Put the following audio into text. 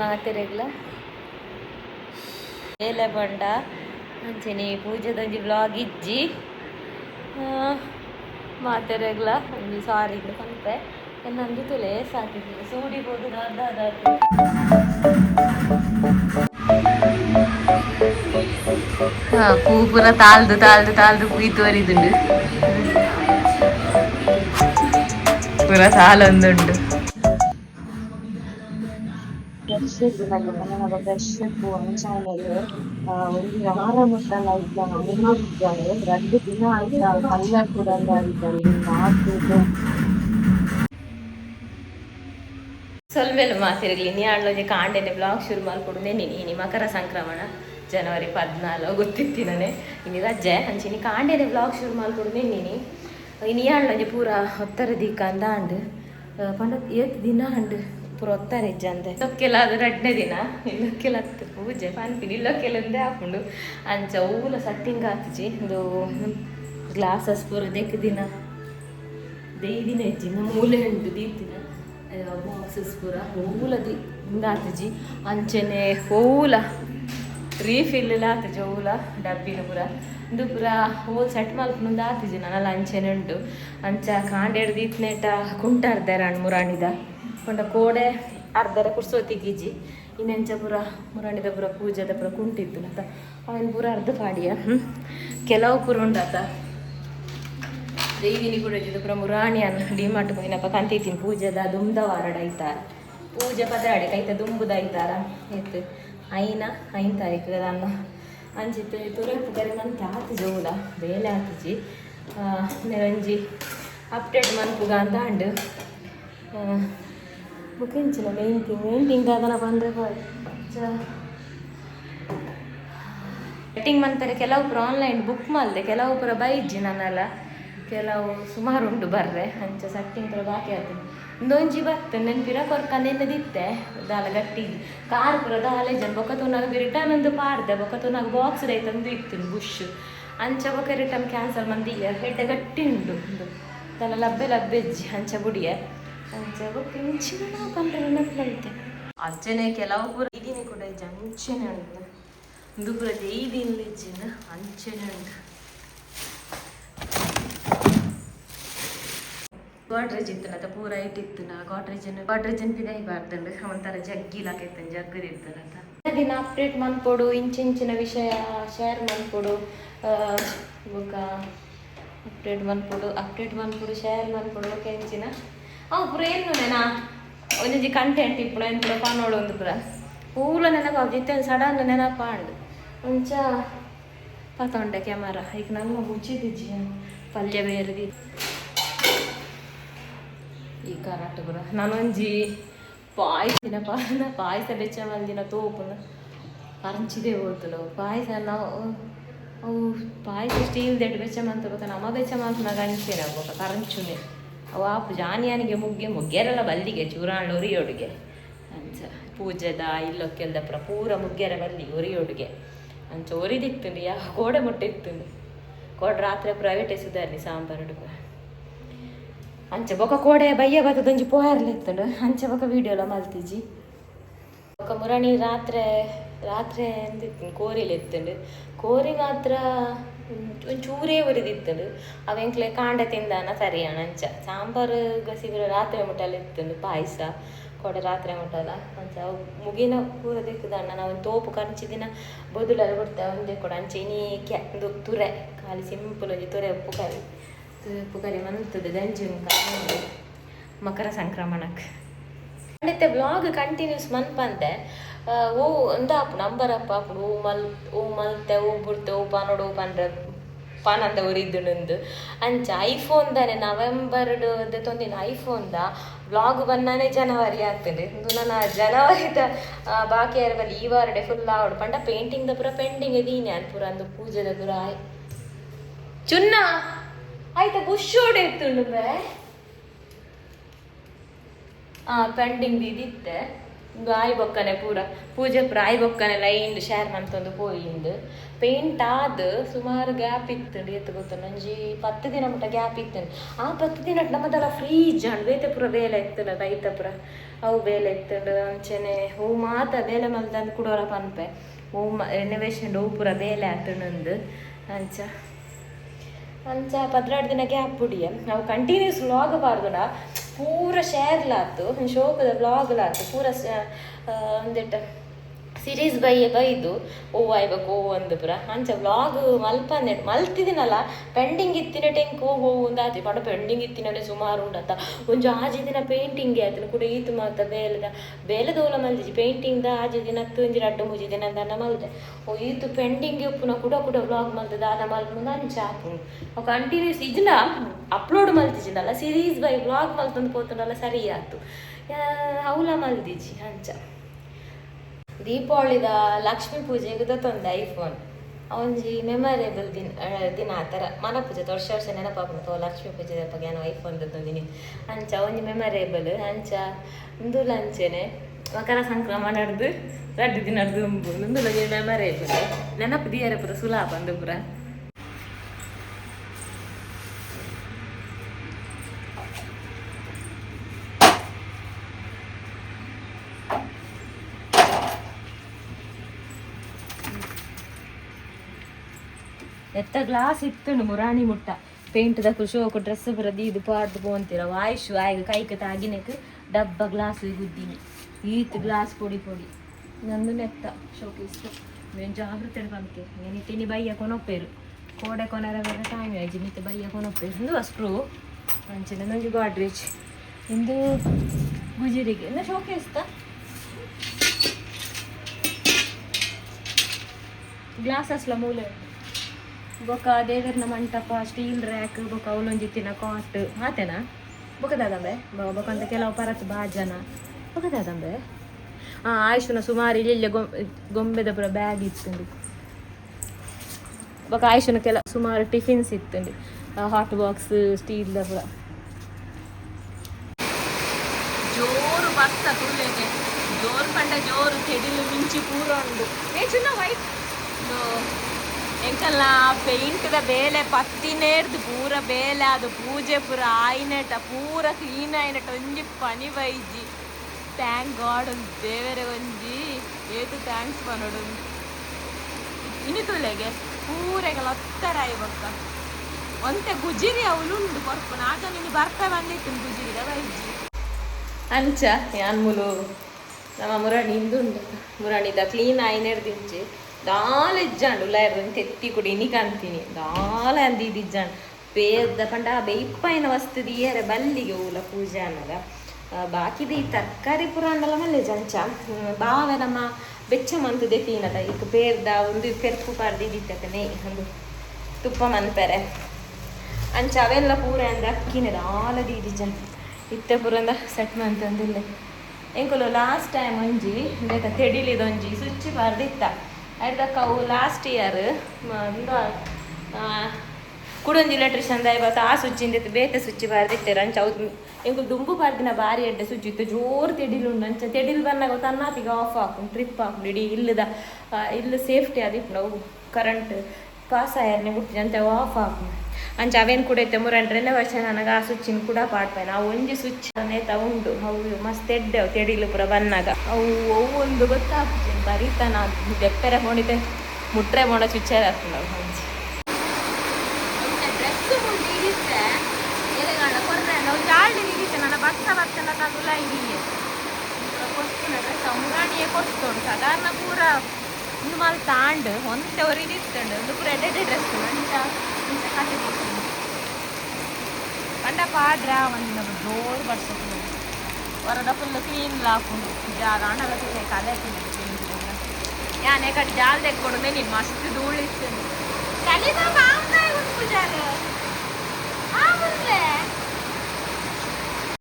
ಮಾತೆರೆಗ್ಲ ಏಲೆ ಬಂಡ? ಅಂಚೆನೆ ಪೂಜೆದೊಂಜಿ ಬ್ಲಾಗ್ ಇಜ್ಜಿ. ಮಾತೆರೆಗ್ಲ ಒಂಜಿ ಇದು ಕಂತೆ ನಂದು ತುಲೆ ಸಾಕಿದ್ದೀನಿ ಸೂಡಿಬೋದು ಹಾ, ಪೂ ಪೂರ ತಾಳ್ದು ತಾಳ್ದು ತಾಳ್ದು ವರಿದುಂಡು ಪೂರ ಸಾಲೊಂದುಂಡು ಫ್ರೆಶ್ ಇದ್ದಿನಾಗ ಮನೆಯ ಫ್ರೆಶ್ ಆ ಒಂದು ವಾರ ಮುಟ್ಟಲ್ಲ ಇದ್ದಾನೆ ಅಮ್ಮ ಎರಡು ದಿನ ಆಯ್ತಾ ಪಲ್ಯ ಕೂಡ ಇದ್ದಾನೆ ಮಾತಿರಲಿ ಕಾಂಡೆನೆ ಬ್ಲಾಗ್ ಶುರು ಮಾಡ್ಕೊಡ್ದೆ ನೀನು. ಮಕರ ಸಂಕ್ರಮಣ ಜನವರಿ ಪದ್ನಾಲ್ ಗೊತ್ತಿತ್ತಿನೇ ಇನಿ ರಜೆ ಅಂಚಿನಿ ಕಾಂಡೆನೆ ಬ್ಲಾಗ್ ಶುರು ಮಾಡ್ಕೊಡ್ದೆ ನೀನು ಆಡ್ಲೋಜೆ ಪೂರ ಹೊತ್ತರ ದೀಕ ಅಂದ. ಅಂಡು ಪಂಡ ಏತ್ ದಿನ ಅಂಡು ಪೂರ ಹೊತ್ತರ ಹೆಜ್ಜೆ ಅಂದೆ ಇಲ್ಲೊಕ್ಕೆಲ್ಲ ಅದು ರಡ್ನೆ ದಿನ. ಇಲ್ಲೊಕ್ಕೆಲ್ಲ ಹತ್ತು ಪೂಜೆ. ಪನ್ಪಿನಿ ಇಲ್ಲೊಕ್ಕೆಲ್ಲಂದೇ ಹಾಕೊಂಡು ಅಂಚ ಊಲ ಸಟ್ಟಿಂಗ್ ಹಾಕಿಜಿ ಒಂದು ಗ್ಲಾಸಸ್ ಪೂರ ದೆಕ್ಕ ದಿನ. ಇಜ್ಜಿ ಮೂಲೆ ಉಂಟು ದೀತಿನ ಬಾಕ್ಸಸ್ ಪೂರ. ಹೂಲ ದಿ ಹಿಂಗಾತಜಿ ಅಂಚನೆ ಹೂಲ ರೀಫಿಲ್ ಎಲ್ಲ ಆತಜಿ ಹೂಲ ಡಬ್ಬಿನ ಪೂರ. ಇಂದು ಪೂರ ಹೋಲ್ ಸೆಟ್ ಮಲ್ಪುನೊಂದು ಆತಿಜಿ ನನ್ನಲ್ಲ ಅಂಚೆನೆ ಉಂಟು. ಅಂಚ ಕಾಂಡೆಡ್ ದೀತ್ನೇಟ ಕುಂಟಾರ್ದೆ ರಾಣ್ ಮುರಾಣಿದ ಕೊಂಡ ಅರ್ಧರ ಕುಡ್ಸೋತಿಗಿಜಿ ಇನ್ನೆಂಚ ಪೂರ ಮುರಂಡಿದ ಪೂರ ಪೂಜೆದ ಪೂರ ಕುಂಟಿತ್ತು ಅಂತ. ಅವನ್ ಪೂರ ಅರ್ಧ ಪಾಡಿಯ. ಕೆಲವು ಪೂರ ಉಂಡಾತ ದೇವಿನಿ ಕೂಡ ಇದ್ದಿದ್ದು ಪುರ ಮುರಾಣಿ ಅನ್ನ ಡಿಮಾಟ್ ಕೊಯ್ನಪ್ಪ ಕಂತಿತ್ತೀನಿ ಪೂಜೆದ ದುಮ್ದ ವಾರಡ ಐತಾರ. ಪೂಜೆ ಪದಾಡಿ ಕೈತ ದುಂಬುದ ಐತಾರ ಇತ್ತು ಐನ, ಐನ್ ತಾರೀಕು ಅನ್ನ. ಅಂಚಿತ್ತು ತುರಪ್ಪು ಕರಿ ಮಂತ್ ಆತು ಜೋಲ ಬೇಲೆ ಆತುಜಿ. ನೆರಂಜಿ ಅಪ್ಡೇಟ್ ಮನ್ಪುಗ ಅಂತ ಅಂಡು ಮುಖಂಚಿನ ಮೇಂಟಿಂಗ್ ಮೇಂಟಿಂಗ್ ಅದನ್ನ ಬಂದ್ರೆ ಕಟಿಂಗ್ ಮಾಡ್ತಾರೆ. ಕೆಲವು ಪುರ ಆನ್ಲೈನ್ ಬುಕ್ ಮಾಡಿದೆ, ಕೆಲವು ಪುರ ಬೈಜ್ಜಿ ನನ್ನೆಲ್ಲ. ಕೆಲವು ಸುಮಾರು ಉಂಟು ಬರ್ರೆ. ಅಂಚ ಸಟ್ಟಿಂಗ್ ಬಾಕಿ ಆಯ್ತು ಒಂದೊಂಜಿ ಬತ್ತೆ, ನೆನ್ಪಿರ ಕೊರ್ಕ ದಿತ್ತೆ ದಾಲ ಗಟ್ಟಿ. ಕಾರ್ ಪುರ ದಾಲೆ ಜನ ಬೊಕ್ಕ ತುನಾಗ ರಿಟರ್ನ್ ಒಂದು ಪಾಡ್ದೆ. ಬೊಕ್ಕ ತುನಾಗ ಬಾಕ್ಸ್ ರೈತಂದು ಇತ್ತು ಬುಷ್ ಅಂಚ ಬೊಕ್ಕ ರಿಟರ್ನ್ ಕ್ಯಾನ್ಸಲ್ ಮಂದಿ. ಹೆಡ್ಡೆ ಗಟ್ಟಿ ಉಂಟು. ದಾಲ ಲಬ್ಬೆ ಲಬ್ಬೆಜ್ಜಿ ಅಂಚ ಬುಡಿಯೆ. ಇಂಚಿನ ನಾವು ಕಂಡ್ರೆ ನೆನಪೈತೆ ಕೆಲವು ಪುರ ಇದೀನಿ ಕೂಡ ಅಂಚನೆ ಉಂಟು. ಒಂದು ಈ ದಿನ ಇಜ್ಜಿನ ಅಂಚನೆ ಉಂಟು. ಗೋಡ್ರೇಜ್ ಇತ್ತು ನತ ಪೂರ ಐಟ್ ಇತ್ತು ನಾ ಗೋಡ್ರೇಜ್ ಗೋಡ್ರೇಜ್ ಪಿದೈ ಬಾರ್ದಂಡು ಒಂಥರ ಜಗ್ಗಿಲಾಕೈತೆ ಜಗ್ಗದ ಇರ್ತದಂತ ದಿನ ಅಪ್ಡೇಟ್ ಮಾಡ್ಕೊಡು ಇಂಚಿಂಚಿನ ವಿಷಯ ಶೇರ್ ಮಾಡ್ಕೊಡು. ಬೊಕ್ಕ ಅಪ್ಡೇಟ್ ಮಾಡ್ಕೊಡು ಅಪ್ಡೇಟ್ ಮಾಡ್ಕೊಡು ಶೇರ್ ಕೆಂಚಿನ ಅವು ಪುರ ಏನು ನೆನಾ ಒಂಜಿ ಕಂಟೆಂಟ್ ಇಪ್ಪುಡು ಏನು ಪುರ ಪಾನೋಡು ಒಂದು ಪುರ ಪೂಲ ನೆನಪು ಜಿತ್ತೆ ಸಡನ್ ನೆನಪಾಂಡು ಒಂಚ ಪತೊಂಡೆ ಕ್ಯಾಮರಾ ಈಗ ನಂಗೆ ಮುಚ್ಚಿದ್ದಿಜ್ಜಿ ಪಲ್ಯ ಬೇರೆದಿ ಈ ಕರಾಟ ಕೂಡ ನಾನೊಂಜಿ ಪಾಯಸಿನ ಪಾನ ಪಾಯಸ ಬೆಚ್ಚ ಮಂದಿನ ತೋಪುನ ಪರಂಚಿದೆ ಹೋಗ್ತಲು ಪಾಯಸ ನಾವು ಅವು ಪಾಯಸ ಸ್ಟೀಲ್ ದೆಡ್ ಬೆಚ್ಚ ಮಂತ ಗೊತ್ತ ನಮ್ಮ ಬೆಚ್ಚ ಮಂತ ನಾಗ ಅನಿಸ್ತೇನೆ ಅವಾಗ ಕರಂಚುನೆ ಅವು ಜಾನಿಯಾನಿಗೆ ಮುಗ್ಗೆ ಮುಗ್ಗೆರೆಲ್ಲ ಬಲ್ಲಿಗೆ, ಚೂರಾಣ್ ಉರಿಯೋಡುಗೆ. ಅಂಚ ಪೂಜೆದ ಇಲ್ಲೊಕ್ಕೆಲ್ದ ಪ್ರಪೂರ ಪೂರ ಬಲ್ಲಿ ಉರಿಯೋಡುಗೆ. ಅಂಚ ಒರಿದಿತ್ತು ಯಾ ಕೋಡೆ ಮುಟ್ಟಿತ್ತು ಕೋಡ್ ರಾತ್ರಿ ಪ್ರೈವೇಟ್ ಸುಧಾರಿ ಸಾಂಬಾರು ಅಂಚೆ ಬೊಕ ಕೋಡೆ ಬಯ್ಯ ಬತ್ತದೊಂಜಿ ಪೋಯರ್ಲಿ ಇತ್ತುಂಡು ಅಂಚೆ ಬೊಕ ವಿಡಿಯೋಲ ಮಲ್ತಿಜಿ ಬೊಕ ಮುರಣಿ ರಾತ್ರಿ ರಾತ್ರಿ ಎಂದಿತ್ತು ಕೋರಿಲಿ ಇತ್ತುಂಡು ಕೋರಿ ಮಾತ್ರ ಒಂಚೂರೇ ಉರಿದಿತ್ತಂಡು ಅವೆಂಕ್ಲೆ ಕಾಂಡ ತಿಂದಾನ ಸರಿಯಾಣ ಅಂಚ. ಸಾಂಬಾರು ಗಸಿಬಿರ ರಾತ್ರಿ ಮುಟ್ಟಲ್ಲ ಇತ್ತಂಡು ಪಾಯಸ, ಕೊಡೆ ರಾತ್ರಿ ಮುಟ್ಟಲ್ಲ ಅಂಚ. ಮುಗಿನ ಪೂರ ದಿಕ್ಕದಣ್ಣ ನಾವು ತೋಪು ಕಂಚಿದಿನ ಬದುಲಲ್ಲಿ ಬಿಡ್ತೇವೆ ಒಂದೇ ಕೊಡ ಅಂಚೆ. ಇನಿ ಕ್ಯಾ ತುರೆ. ಖಾಲಿ ಸಿಂಪಲ್ ಒಂದು ತುರೆ ಉಪ್ಪು ಕರಿ. ಉಪ್ಪು ಕರಿ ಮಂತದೆ ದಂಜಿ ಮಕರ ಸಂಕ್ರಮಣಕ್ಕೆ ಖಂಡಿತ ಬ್ಲಾಗ್ ಕಂಟಿನ್ಯೂಸ್ ಮನ್ಪಂತೆ. ಓ ಆಪು ನಂಬರ್ ಅಪ್ಪ ಓ, ಮಲ್, ಓ, ಮಲ್ತೆ, ಓ, ಬಿಡ್ತೆ, ಓ ಪಾನೋಡು ಓ ಪಾನಂದ ಉರಿದುಂಡು ಅಂಚ ಐಫೋನ್ ದಾನೆ ನವೆಂಬರ್ ತೊಂದಿನ ಐಫೋನ್ ದ ಬ್ಲಾಗ್ ಬಂದಾನೆ ಜನವರಿ ಆಗ್ತದೆ. ನನ್ನ ಜನವರಿದ ಬಾಕಿ ಯಾರ ಬಲ್ಲಿ ಈ ವಾರಡೆ ಫುಲ್ ಆವಡು ಪಂಡ ಪೇಂಟಿಂಗ್ ದ ಪೂರ ಪೆಂಡಿಂಗ್ ಇದೀನಿ ಅನ್ ಪೂರ ಅಂದು ಪೂಜೆದ ಪೂರ ಆಯ್. ಚುನ್ನ, ಆಯ್ತಾ ಬುಷೋಡೆ ಇತ್ತುಂಡು ಇತ್ತು ಬೇ ಆ ಪೆಂಡಿಂಗ್ ಇದಿತ್ತೆ ಆಯ್ ಬೊಕ್ಕನೆ ಪೂರ, ಪೂಜೆ ಪೂರ ಬೊಕ್ಕನೆ ಲೈನ್ ಶೇರ್ ಮಂತೊಂದು ಪೋಯಿಂದು ಪೇಂಟ್ ಆದ್ ಸುಮಾರು ಗ್ಯಾಪ್ ಇತ್ತು ಎತ್ತು ಗೊತ್ತು? ನಂಜಿ ಪತ್ತು ದಿನ ಮುಟ್ಟ ಗ್ಯಾಪ್ ಇತ್ತು ಆ ಪತ್ತು ದಿನ ನಮ್ಮದೆಲ್ಲ ಫ್ರೀ ಅಂಡ್ ಬೇತೆ ಪೂರ ಬೇಲೆ ಇತ್ತಲ್ಲ, ರೈತ ಪೂರ. ಅವು ಬೇಲೆ ಇತ್ತು ಅಂಚೆನೆ ಹೂ ಮಾತ ಬೇಲೆ ಮಲ್ದಂದು ಕುಡೋರ ಪನ್ಪೆ. ಹೂ ರೆನೋವೇಷನ್ ಹೂ ಪೂರ ಬೇಲೆ ಆತನಂದು ಅಂಚ. ಅಂಚ ಪದ್ರಾಡು ದಿನ ಗ್ಯಾಪ್ ಪುಡಿಯ ನಾವು ಕಂಟಿನ್ಯೂಸ್ ವ್ಲಾಗ್ ಬಾರ್ದುಡ ಪೂರ ಶೇರ್ಲಾತು ಶೋಕದ ವ್ಲಾಗ್ಲಾತು ಪೂರ ಒಂದಿಟ್ಟ ಸಿರೀಸ್ ಬೈಯ ಬೈದು ಓ ಆಯ್ಬೇಕು ಓ ಒಂದು ಪುರ. ಅಂಚ ವ್ಲಾಗ್ ಮಲ್ಪ ನೆಟ್ ಮಲ್ತಿದಿನಲ್ಲ ಪೆಂಡಿಂಗ್ ಇತ್ತಿನ ಟೆಂಕ್ ಓ ಓ ಆತಿ ಪಡ ಪೆಂಡಿಂಗ್ ಇತ್ತಿನೇ ಸುಮಾರು ಉಂಡತ್ತ ಒಂಜು ಆಜಿ ದಿನ ಪೇಂಟಿಂಗ್ ಆಯ್ತು ಕೂಡ ಈತು ಮಾತ ಬೇಲದ, ಬೇಲದೋಲ ಮಲ್ದಿಜಿ ಪೇಂಟಿಂಗ್ ದ ಆಜಿ ದಿನ ತುಂಜಿ ರಡ್ಡು ಮುಜಿ ದಿನ ದನ್ನ ಮಲ್ದೆ. ಓ ಈತು ಪೆಂಡಿಂಗ್ ಉಪ್ಪುನ ಕೂಡ ಕೂಡ ವ್ಲಾಗ್ ಮಲ್ತದ ಆದ ಮಲ್ಪುಂದ ಅಂಚ ಆಪುಂಡು ಕಂಟಿನ್ಯೂಸ್ ಇಜ್ನ ಅಪ್ಲೋಡ್ ಮಲ್ತಿಜಿಂಡಲ್ಲ ಸಿರೀಸ್ ಬೈ ವ್ಲಾಗ್ ಮಲ್ತಂದು ಪೋತುಂಡಲ್ಲ ಸರಿ ಆಯ್ತು ಅವಲ ಮಲ್ದಿಜಿ ಅಂಚ. ದೀಪಾವಳಿದ ಲಕ್ಷ್ಮೀ ಪೂಜೆಗೆ ದತ್ತೊಂದು ಐಫೋನ್ ಅವೊಂಜಿ ಮೆಮೊರೇಬಲ್ ದಿನ ದಿನ ಆ ಥರ. ಮನ ಪೂಜೆ ವರ್ಷ ವರ್ಷ ನೆನಪಾಪುಂಡು ಲಕ್ಷ್ಮೀ ಪೂಜೆ ಬಗ್ಗೆ ಏನೋ ಐಫೋನ್ ದತ್ತೊಂದಿನಿ ಅಂಚ ಒಂಜಿ ಮೆಮೊರೇಬಲ್ ಅಂಚ ಉಂದುಲ ಅಂಚೆನೆ ಮಕರ ಸಂಕ್ರಮಣ ನಡೆದು, ರಡ್ಡು ದಿನ ದುಂಬು ಇಂದುಲಗೆ ಮೆಮೊರೇಬಲ್ ನೆನಪು ದಿಯರ ಪುರ ಸುಲಾಭ ಅಂದು ಪುರ. ಎತ್ತ ಗ್ಲಾಸ್ ಇತ್ತುಂಡು ಮುರಾಣಿ ಮುಟ್ಟ ಪೇಂಟ್ ದ ಶೋಕು ಡ್ರೆಸ್ ಬರದಿ ಇದು ಪಾಡ್ದು ಪೋಂತಿರ ವಾಯ್ಶು ಆಯ್ಗ ಕೈಕ ತಾಗಿನಕ್ ಡಬ್ಬ ಗ್ಲಾಸ್ ಗುದ್ದಿನಿ ಈತ್ ಗ್ಲಾಸ್ ಪೊಡಿ ಪೊಡಿ ನಂದು ನೆತ್ತ ಶೋಕೇಸ್ತು నేను జాగ్రత్త పంపితే నేను తిని బయ్య కొనొప్పేరు కోడ కొనర వేరే టైం అయ్యి మిత బయ్య కొనొప్పేరు ఇందు స్క్రూ మంచిగా ನಂಗೆ ಗಾಡ್ರೇಜ್ ಇಂದು ಗುಜಿರಿಗೆ ಇನ್ನು ಶೋಕೇಸ್ತಾ ಗ್ಲಾಸಸ್ಲ ಮೂಲೆ ಬೊಕ ದೇವರನ ಮಂಟಪ ಸ್ಟೀಲ್ ರ್ಯಾಕ್ ಬೊಕ ಅವಲೊಂಜಿತ್ತಿನ ಕಾಟ್ ಆತೇನಾ? ಬೊಕದಾದಂಬೆ? ಬೊಕಂತ ಕೆಲವು ಪರತ್ ಬಾಜನ ಬೊಕದಾದಂಬೆ? ಆ, ಆಯುಷನ ಸುಮಾರು ಇಲ್ಲಿ ಗೊಂಬೆದ ಪುರ ಬ್ಯಾಗ್ ಇತ್ತುಂಡು. ಬೊಕ ಆಯುಷನ ಕೆಲ, ಸುಮಾರು ಟಿಫಿನ್ಸ್ ಇತ್ತುಂಡು. ಹಾಟ್ ಬಾಕ್ಸ್ ಸ್ಟೀಲ್ದ ಪುರ. ಜೋರು ಭತ್ತ ತುಳ್ಳೆಗೆ ಜೋರು ಪಂಡ ಜೋರು ಕೆಡಿಲು ಮಿಂಚಿ ಪೂರ ಉಂಡು ಏ, ಚುನ್ನ ವೈಟ್ ಎಂಕಲ್ಲ ಪೇಂಟ್ದ ಬೇಲೆ ಪತ್ತಿನೇರ್ದು ಪೂರ ಬೇಲೆ, ಅದು ಪೂಜೆ ಪೂರ ಆಯ್ನೆಟ, ಪೂರ ಕ್ಲೀನ್ ಆಯ್ನಟ, ಒಂಜಿ ಪನಿ ಬೈಜಿ. ಥ್ಯಾಂಕ್ ಗಾಡ್ ಒಂದು ದೇವರೇ ಒಂಜಿ ಏತು ಥ್ಯಾಂಕ್ಸ್ ಪನೋಡು. ಇನಿ ತುಲೆಗೆ ಪೂರೆಗಳ ಲತ್ತರ ಬೊಕ್ಕ ಒಂತೆ ಗುಜಿರಿ ಅವಳುಂಡು ಕೊರ್ಪುನ ಆಗ ನೀನು ಬರ್ತಾ ಬಂದಿತ್ತು ಗುಜಿರಿದ ಬೈಜಿ. ಅಂಚ ಯಾನ್ಮುಲು ನಮ್ಮ ಮುರಾಣಿ ಇಂದುಂಡು ಮುರಾಣಿದ ಕ್ಲೀನ್ ಆಯ್ನೆಡ್ದಿಂಚಿ ದಾಲೆ ಇಜ್ಜಾಂಡು ಉಲಾಯರ್ ತೆತ್ತಿ ಕುಡಿ, ಇನಿ ಕಾಣ್ತೀನಿ. ದಾಲೆ ಅಂದಿ ಇಜ್ಜಾಂಡು. ಬೇದ ಪಂಡ ಬೇಯ್ಪಾಯಿನ ವಸ್ತು ದಿಯರೆ ಬಲ್ಲಿಗೆ ಊಲ ಪೂಜೆ ಅನ್ನದ. ಬಾಕಿದ ಈ ತರಕಾರಿ ಪುರಾಣಲ್ಲ ಮಲ್ಲೆ ಜಂಚ. ಬಾವೆ ನಮ್ಮ ಬೆಚ್ಚ ಮಂತು ದೆತೀನದ ಈಗ ಬೇರ್ದ ಒಂದು ಪೆರ್ಪು ನೆ ಒಂದು ತುಪ್ಪ ಮನ್ಪೆರೆ. ಅಂಚ ಅವೆಲ್ಲ ಪೂರ ಅಂದ್ರೆ ಅಕ್ಕಿನ ದಾಲದಿ ಇದಿಜನ್ ಇತ್ತೆ ಪೂರಂದ ಸೆಟ್ ಮಂತಂದಿಲ್ಲ. ಎಂಕುಲು ಲಾಸ್ಟ್ ಟೈಮ್ ಒಂಜಿ ತೆಡಿಲಿದ ಒಂಜಿ ಸುಚ್ಚಿ ಪಾರ್ದಿತ್ತ ಅಡ್ದಕ್ಕ ಅವು ಲಾಸ್ಟ್ ಇಯರ್ ಕುಡೊಂಜಿ ಎಲೆಕ್ಟ್ರಿಷನ್ ದಯಬತ್ತ ಆ ಸುಚ್ಚಿಂದ ಬೇತೆ ಸುಚ್ಚಿ ಪಾರ್ದಿಟ್ಟೆರು ಅಂಚ ಅವು ಎಂಕು ದುಂಬು ಪಾರ್ದಿನ ಬಾರಿ ಎಡ್ಡೆ ಸುಚ್ಚಿತ್ತು ಜೋರು ತೆಡಿಲುಂಡು ಅಂಚ ತೆಡಿಲು ಬಂದಾಗ ತನ್ನಾತಿಗೆ ಆಫ್ ಹಾಕೊಂಡು ಟ್ರಿಪ್ ಹಾಕೊಂಡು ಇಡೀ ಇಲ್ಲದ ಇಲ್ಲ ಸೇಫ್ಟಿ ಅದಿತ್ತು. ನಾವು ಕರೆಂಟ್ ಪಾಸ್ ಆಯರ್ನೆ ಬಿಡ್ತೀನಿ ಆಫ್ ಆಗಿ ಅಂಚ ಅವೇನು ಕೂಡ ಇತ್ತೆ ಮೂರಂಟ್ರೆಲ್ಲ ವರ್ಷ ನನಗೆ ಆ ಸ್ವಿಚ್ಚಿನ ಕೂಡ ಪಾಡ್ಪೇನೆ ಆ ಒಂಜಿ ಸ್ವಿಚ್ ನೇತ ತಗೊಂಡು ಅವು ಮಸ್ತ್ ಎಡ್ಡೆವು ತೆಡಿಲು ಪುರ ಬಂದಾಗ ಅವು ಅವು ಒಂದು ಗೊತ್ತಾಗ್ತೀನಿ ಬರೀತಾನ ಬೆಪ್ಪರೆ ಹೊಣಿತೆ, ಮುಟ್ರೆ ಮೊಣ ಸ್ವಿಚ್ಚರ್ ಆಗ್ತದೆ ಅವು ಸಾಧಾರಣ ಪೂರ ಇನ್ನು ಮಾಲ್ ತಾಂಡ್ ಒಂತೆ ಒರಿದು ಇತ್ತಂಡು ಒಂದು ಪೂರ ಎಡ್ಡೆ ಡ್ರೆಸ್ ಮಂಚ ಇಂಚ ಕತೆ ಕಂಡ ಪಾಡ್ರ ಒಂದು ಜೋರು ಬಡ್ಸೋದು ಹೊರದ ಫುಲ್ ಕ್ಲೀನ್ ಲಾಕೊಂಡು ಜಾಲ ಹಣಲ ತಿನ್ನೆ ಕಲೆ ತಿನ್ನೆ ಯಾನೆ ಕಡೆ ಜಾಲ್ ತೆಕ್ಕೊಡು ನೀನು ಮಸ್ತ್ ಧೂಳಿತ್ತು ಕಲಿದ ಬಾಂಬೆ ಉಂಟು ಜಾಗ ಆ ಮುಂದೆ